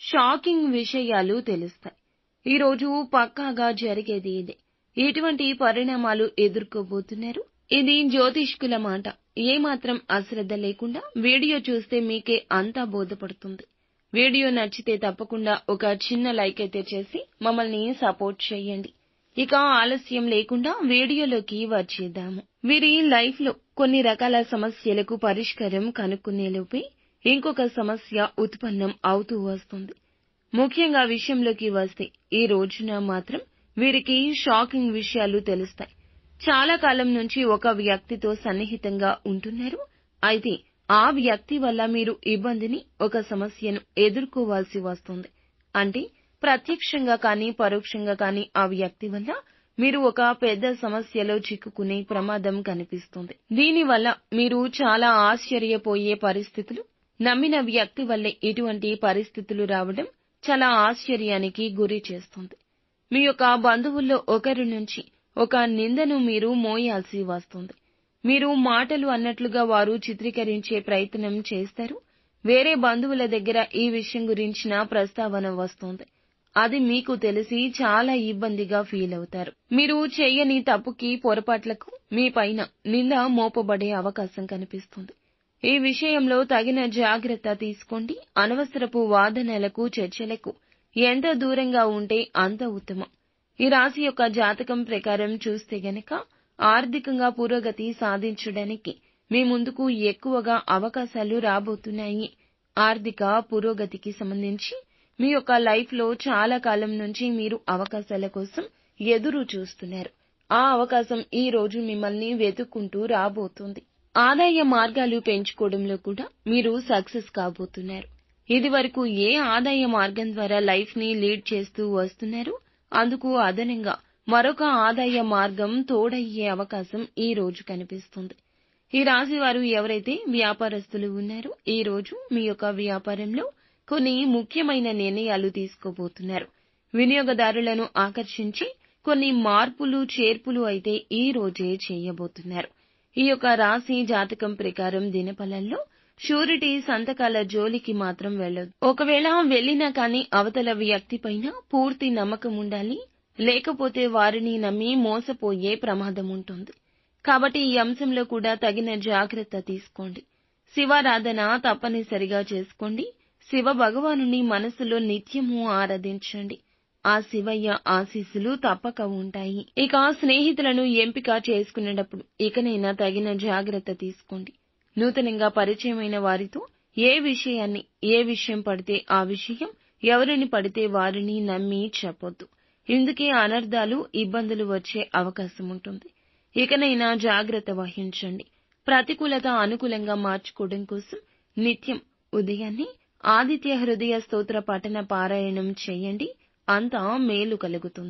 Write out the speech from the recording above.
Shocking విషయాలు తెలుస్తాయి. ఈ రోజు పక్కాగా జరిగేది ఇదే. ఎటువంటి పరిణామాలు ఎదుర్కోబోతున్నారు? ఇది జ్యోతిష్కుల మాట. ఏమాత్రం అశ్రద్ధ లేకుండా వీడియో చూస్తే మీకే అంతా బోధపడుతుంది. వీడియో నచ్చితే తప్పకుండా ఒక చిన్న లైక్ అయితే చేసి మమ్మల్ని సపోర్ట్ చేయండి. ఇక ఆలస్యం లేకుండా వీడియోలోకి వచ్చేద్దాము. వీరి లైఫ్లో కొన్ని రకాల సమస్యలకు పరిష్కారం కనుక్కునేలోపే ఇంకొక సమస్య ఉత్పన్నం అవుతూ వస్తుంది. ముఖ్యంగా విషయంలోకి వస్తే ఈ రోజున మాత్రం వీరికి షాకింగ్ విషయాలు తెలుస్తాయి. చాలా కాలం నుంచి ఒక వ్యక్తితో సన్నిహితంగా ఉంటున్నారు. అయితే ఆ వ్యక్తి వల్ల మీరు ఇబ్బందిని ఒక సమస్యను ఎదుర్కోవాల్సి వస్తుంది. అంటే ప్రత్యక్షంగా కానీ పరోక్షంగా కానీ ఆ వ్యక్తి వల్ల మీరు ఒక పెద్ద సమస్యలో చిక్కుకునే ప్రమాదం కనిపిస్తుంది. దీనివల్ల మీరు చాలా ఆశ్చర్యపోయే పరిస్థితులు నమ్మిన వ్యక్తి వల్లే ఇటువంటి పరిస్థితులు రావడం చాలా ఆశ్చర్యానికి గురి చేస్తుంది. మీ యొక్క బంధువుల్లో ఒకరి నుంచి ఒక నిందను మీరు మోయాల్సి వస్తుంది. మీరు మాటలు అన్నట్లుగా వారు చిత్రీకరించే ప్రయత్నం చేస్తారు. వేరే బంధువుల దగ్గర ఈ విషయం గురించిన ప్రస్తావన వస్తుంది. అది మీకు తెలిసి చాలా ఇబ్బందిగా ఫీల్ అవుతారు. మీరు చేయని తప్పుకి పొరపాట్లకు మీ పైన నింద మోపబడే అవకాశం కనిపిస్తుంది. ఈ విషయంలో తగిన జాగ్రత్త తీసుకోండి. అనవసరపు వాదనలకు చర్చలకు ఎంత దూరంగా ఉంటే అంత ఉత్తమం. ఈ రాశి యొక్క జాతకం ప్రకారం చూస్తే గనక ఆర్థికంగా పురోగతి సాధించడానికి మీ ముందుకు ఎక్కువగా అవకాశాలు రాబోతున్నాయి. ఆర్థిక పురోగతికి సంబంధించి మీ యొక్క లైఫ్లో చాలా కాలం నుంచి మీరు అవకాశాల కోసం ఎదురు చూస్తున్నారు. ఆ అవకాశం ఈ రోజు మిమ్మల్ని వెతుక్కుంటూ రాబోతుంది. ఆదాయ మార్గాలు పెంచుకోవడంలో కూడా మీరు సక్సెస్ కాబోతున్నారు. ఇది వరకు ఏ ఆదాయ మార్గం ద్వారా లైఫ్ని లీడ్ చేస్తూ వస్తున్నారో? అందుకు అదనంగా మరొక ఆదాయ మార్గం తోడయ్యే అవకాశం ఈ రోజు కనిపిస్తుంది. ఈ రాశి వారు ఎవరైతే వ్యాపారస్తులు ఉన్నారో ఈ రోజు మీ యొక్క వ్యాపారంలో కొన్ని ముఖ్యమైన నిర్ణయాలు తీసుకోబోతున్నారు. వినియోగదారులను ఆకర్షించి కొన్ని మార్పులు చేర్పులు అయితే ఈ రోజే చేయబోతున్నారు. ఈ యొక్క రాశి జాతకం ప్రకారం దినఫలంలో షూరిటీ సంతకాల జోలికి మాత్రం వెళ్ళదు. ఒకవేళ వెళ్ళినా కానీ అవతల వ్యక్తి పైన పూర్తి నమ్మకం ఉండాలి. లేకపోతే వారిని నమ్మి మోసపోయే ప్రమాదం ఉంటుంది. కాబట్టి ఈ అంశంలో కూడా తగిన జాగ్రత్త తీసుకోండి. శివారాధన తప్పనిసరిగా చేసుకోండి. శివ భగవానుని మనసులో నిత్యము ఆరాధించండి. ఆ శివయ్య ఆశీస్సులు తప్పక ఉంటాయి. ఇక స్నేహితులను ఎంపిక చేసుకునేటప్పుడు ఇకనైనా తగిన జాగ్రత్త తీసుకోండి. నూతనంగా పరిచయమైన వారితో ఏ విషయాన్ని ఏ విషయం పడితే ఆ విషయం ఎవరిని పడితే వారిని నమ్మి చెప్పొద్దు. ఇందుకే అనర్థాలు ఇబ్బందులు వచ్చే అవకాశం ఉంటుంది. ఇకనైనా జాగ్రత్త వహించండి. ప్రతికూలత అనుకూలంగా మార్చుకోవడం కోసం నిత్యం ఉదయాన్నే ఆదిత్య హృదయ స్తోత్ర పఠన పారాయణం చేయండి. అంతా మేలు కలుగుతుంది.